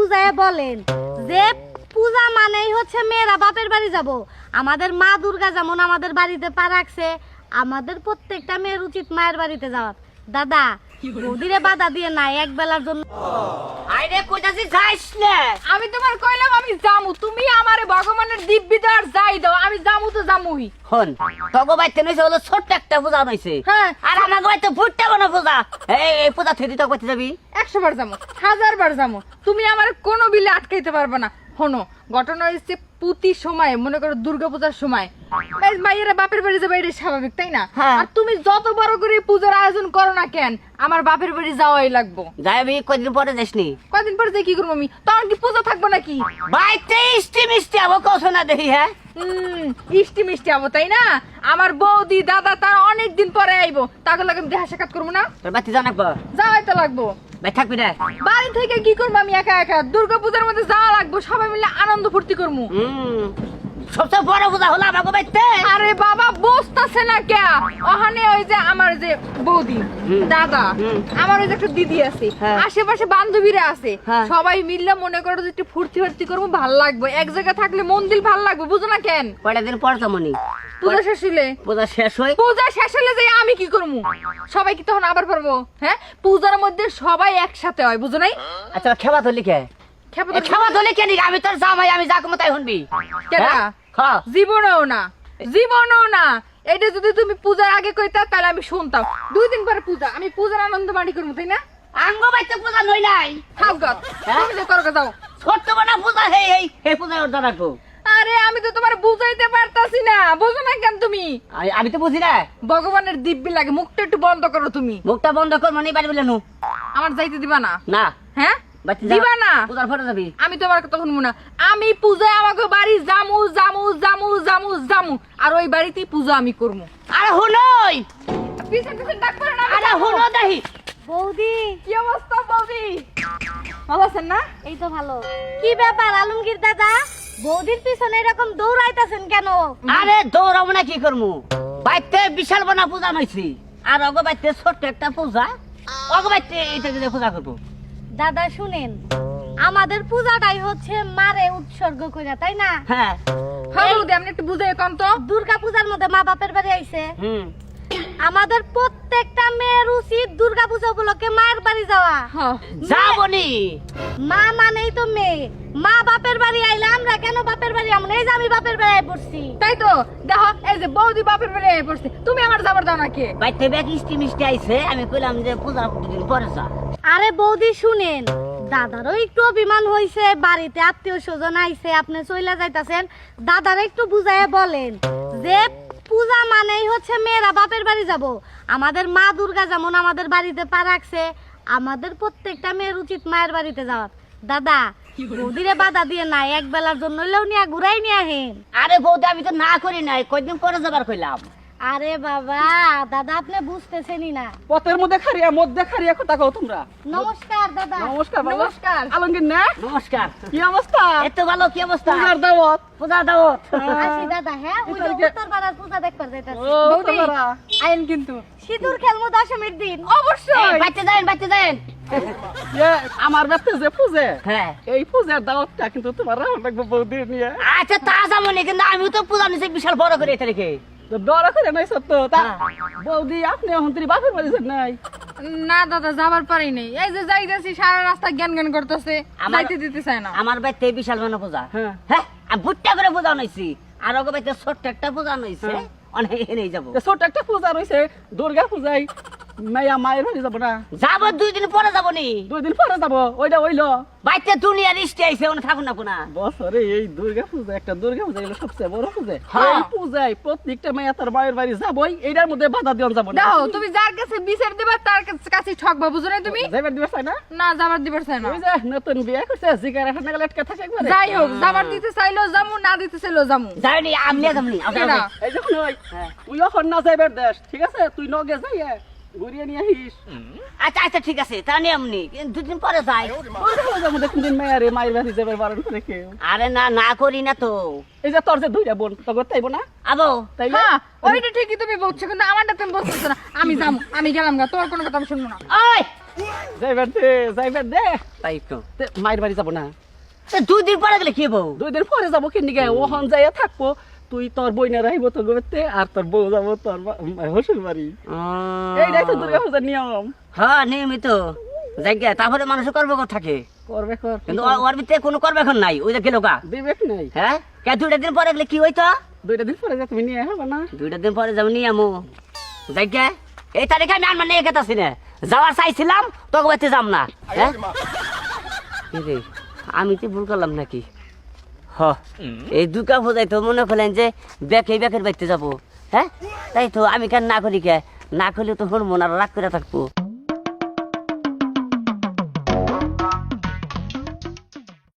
বুঝায় বলেন যে পূজা মানেই হচ্ছে মেয়েরা বাপের বাড়ি যাব। আমাদের মা দুর্গা যেমন আমাদের বাড়িতে পা রাখছে, আমাদের প্রত্যেকটা মেয়ের উচিত মায়ের বাড়িতে যাওয়া দাদা বৌদিরে বাধা দিয়ে নাই এক বেলার জন্য। আইরে কইতাছি যাইস না। আমি তোমার কইলাম আমি জামু তুমি আমারে ভগবানের দিব্যি দেওয়ার যাই দাও আমি জামু তো জামুই হন তগো বাইতে নইছে হলো ছোট্ট একটা পূজা নইছে হ্যাঁ। আর আমার বাইতে পূজা। এই এই পূজা থেকে তক বাইতে যাবি? একশো বার জামু হাজার বার জামু তুমি আমার কোনো বিলে আটকাইতে পারবে না। হনো ঘটনা হয়েছে প্রতি সময় মনে করো দুর্গাপূজার সময়। মাইয়েরা বাপের বাড়ি যাবে এটা স্বাভাবিক তাই না? হ্যাঁ। আর তুমি যত বড় করে পূজার আয়োজন করো না কেন আমার বাপের বাড়ি যাওয়াই লাগবো। যাবি কদিন পরে যাসনি? কদিন পরে যে কি করব আমি? তখন কি পূজা থাকব নাকি? বাইতে ইষ্টি মিষ্টি আবো কৌশ না দেখি হ্যাঁ? ইষ্টি মিষ্টি আবো তাই না? আমার বৌদি দাদা তারা অনেক দিন পরে আইবো। তাকে লাগে আমি দেখা সাক্ষাৎ করব না? বাতি জানাকবো যাওয়াই তো লাগবো। ভাই, থাকবি না। বাড়ি থেকে কি করব আমি একা একা? দুর্গা পূজার মধ্যে যাওয়া লাগবো, সবাই মিলে আনন্দ ফুর্তি করব সবচেয়ে বড় পূজা হলো আমাকে বাইতে আরে বাবা বসতাছে না কে? ওখানে ওই যে আমার যে বৌদি দাদা আমার ওই যে একটা দিদি আছে হ্যাঁ। আশেপাশে বান্ধবীরা আছে হ্যাঁ। সবাই মিললে মনে করো যে একটু ফুর্তি ফুর্তি করব ভালো লাগবে। এক জায়গায় থাকলে মন দিল ভালো লাগবে বুঝো না কেন? কয়টা দিন পর পূজা শেষ হলে পূজা শেষ হয়? পূজা শেষ হলে যে আমি কি করব? সবাই কি তখন আবার পারব? হ্যাঁ? পূজার মধ্যে সবাই একসাথে হয় বুঝো নাই? আচ্ছা খেবা খেপা এ খেবা কে নাকি? আমি তোর জামাই আমি যা কমো তাই শুনবি। কেডা? হ্যাঁ। জীবনেও না জীবনেও না। এটা যদি তুমি পূজার আগে কইতা তাহলে আমি শুনতাম। দুই দিন পরে পূজা আমি পূজার আনন্দ বাড়ি করব তাই না? আঙ্গ বাইতে পূজা নই নাই। গত হ্যাঁ? তুমি যে করো যাও। ছোট্ট বানা পূজা হে এই এই পূজা ওর রাখব। আরে আমি তো তোমার বুঝাইতে পারতাছি না। বুঝো না কেন তুমি? আমি- আমি তো বুঝি না। ভগবানের দিব্যি লাগে মুখটা একটু বন্ধ করো তুমি। মুখটা বন্ধ কর মানে বাড়ি বলে নু। আমার যাইতে দিবা না? না। হ্যাঁ। দিবা না পূজার যাবি। আমি তোমার কথা শুনব না আমি পূজায় আমাকে বাড়ি জামু জামু জামু জামু জামু আর ওই বাড়িতেই পূজা আমি করব আরে হুনই পিছন পিছন ডাক পড়ে না আরে যাব। হুনো বৌদি। কি অবস্থা বৌদি? ভালো আছেন না? এই তো ভালো। কি ব্যাপার আলমগীর দাদা? বৌদির পিছনে এরকম দৌড়াইতাছেন কেন? আরে দৌড়াবো না কি করমু? বাইতে বিশাল বনা পূজা নইছি আর অগ বাইতে ছোট্ট একটা পূজা। অগ বাইতে এটা দিয়ে পূজা করব। দাদা শুনেন আমাদের পূজাটাই হচ্ছে মারে উৎসর্গ কইরা তাই না? হ্যাঁ। হ্যাঁ আপনি একটু বুঝাই কম তো। দুর্গা পূজার মধ্যে মা বাপের বাড়ি আইছে। হুম। আমাদের প্রত্যেকটা মেয়ের উচিত দুর্গা পূজা উপলক্ষে মায়ের বাড়ি যাওয়া। হ্যাঁ যাবনি। মা মানেই তো মেয়ে। মা বাপের বাড়ি আইলে আমরা কেন বাপের বাড়ি আমরা এই যে আমি বাপের বাড়ি আই পড়ছি। তাই তো? দেখো এই যে বৌদি বাপের বেড়ে পড়ছে। তুমি আমার যাবার দাও না কে বাইতে ব্যাগ ইষ্টি মিষ্টি আইছে আমি কইলাম যে পূজা দুদিন পরে যা। আরে বৌদি শুনেন দাদারও একটু অভিমান হইছে বাড়িতে আত্মীয় স্বজন আইছে আপনি চইলা যাইতাছেন। দাদারা একটু বুঝায় বলেন যে পূজা মানেই হচ্ছে মেয়েরা বাপের বাড়ি যাব। আমাদের মা দুর্গা যেমন আমাদের বাড়িতে পা রাখছে, আমাদের প্রত্যেকটা মেয়ের উচিত মায়ের বাড়িতে যাওয়ার। দাদা, বৌদিরে বাধা দিয়ে নাই, এক বেলার জন্য হইলেও নিয়ে ঘুরাই নিয়ে আহেন আরে বৌদি, আমি তো না করি নাই, কয়দিন পরে যাবার কইলাম? আরে বাবা দাদা আপনি বুঝতেছেনই না। পথের মধ্যে খারিয়া মধ্যে খারিয়া কথা কও তোমরা। নমস্কার দাদা। নমস্কার বাবা। নমস্কার। আলমগীর না। নমস্কার। কি অবস্থা? এত ভালো কি অবস্থা? পূজার দাওয়াত। পূজা দাওয়াত। আসি দাদা হ্যাঁ ওই যে উত্তর পাড়ার পূজা দেখবার যাইতাছি। বৌদি আইন কিন্তু। সিঁদুর খেলব দশমীর দিন। অবশ্যই। বাইতে যাই বাইতে যাই আমার ব্যক্তি যে পূজে হ্যাঁ। এই পূজার দাওয়াতটা কিন্তু তোমার রাখা লাগবে বৌদি নিয়ে। আচ্ছা তা যাবনি কিন্তু আমি তো পূজা নিচে বিশাল বড় করে এটা রেখে। তো করে নাই সত্য তা হ্যাঁ। বৌদি আপনি এখন তুমি বাপের বাড়ি নাই? না দাদা যাবার পারি নাই। এই যে যাইতেছি সারা রাস্তা জ্ঞান জ্ঞান করতেছে। আমার- যাইতে দিতে চায় না। আমার বাইতে বিশাল পূজা। হ্যাঁ। হ্যাঁ করে নইছি আর ওকে বাইতে ছোট্ট একটা নইছে। অনেক এনেই যাব। তো ছোট একটা পূজা রয়েছে দুর্গা পূজায়। মাইয়া মায়ের বাড়ি যাব না। যাব দুই দিন পরে যাব নি। দুই দিন পরে যাব ওইটা ওইলো বাইতে দুনিয়ার ইস্টে আইছে ওনে থাকুন না কোনা। বছরে এই দুর্গা পূজা একটা দুর্গা পূজা এগুলো সবচেয়ে বড় পূজা। এই পূজায় প্রত্যেকটা মেয়ে তার মায়ের বাড়ি যাবই এইটার মধ্যে বাধা দিওন যাব না। তুমি যার কাছে বিচার দেবা তার কাছে- কাছে ঠকবা বুঝো না তুমি? যাইবার দিবে চাই না? না যাবার দিবার চায় না। ওই যে নতুন বিয়ে করছে জিগার এখন নাগাল আটকে থাকে একবারে। যাই হোক যাবার দিতে চাইলেও যামু না দিতে চাইলেও যামু। যাইনি আমনি যাবনি কেডা? এই যখন ওই হ্যাঁ। তুই এখন না যাইবার দেশ ঠিক আছে? তুই নগে যাইয়ে ঘুরিয়ে নিয়ে আহিস আচ্ছা আচ্ছা ঠিক আছে তা নিয়ে আমনি দুদিন পরে যাই। যাব দেখুন দিন মেয়ারে মায়ের বাড়ি যাবার বারণ করে কেউ। আরে না না করি না তো। এই যে তোর যে দুইটা বোন তখন তাইব না? আবো। তাই হ্যাঁ ওইটা ঠিকই তুমি বলছো কিন্তু আমারটা তুমি বলছো না। আমি যাব আমি গেলাম গা তোর কোনো কথা আমি শুনব না। ওই! যাইবার দে যাইবার দে। তাই তো। মায়ের বাড়ি যাব না। এ, দুই দিন পরে গেলে কি হব? দুই দিন পরে যাব কিনি গে? ওহন যাইয়া থাকব। তুই তোর বই না রাইব তোর গোবেতে আর তোর বউ যাব তোর হসুর বাড়ি। এইটাই তো দুর্গা পূজার নিয়ম। হ্যাঁ নিয়মিত। জায়গা তারপরে মানুষ করবে থাকে করবে কর। কিন্তু ওর- ভিতরে কোনো করবে এখন নাই? ওই যে গেল গা। বিবেক নাই। হ্যাঁ? কে দুইটা দিন পরে গেলে কি হইতো? দুইটা দিন পরে যা তুমি নিয়ে হবে না। দুইটা দিন পরে যাব নিয়ে আমু। জায়গা এই তারিখে আমি আনবার নিয়ে গেতাছি না। যাওয়ার চাইছিলাম তোকে যাম না। হ্যাঁ? আমি তো ভুল করলাম নাকি? এই দুকা পূজায় তো মনে করলেন যে ব্যাকে ব্যাকের বাইতে যাব হ্যাঁ? তাই তো আমি কেন না করি কে? না করলে তো হরমোন মন আর রাগ করে থাকব।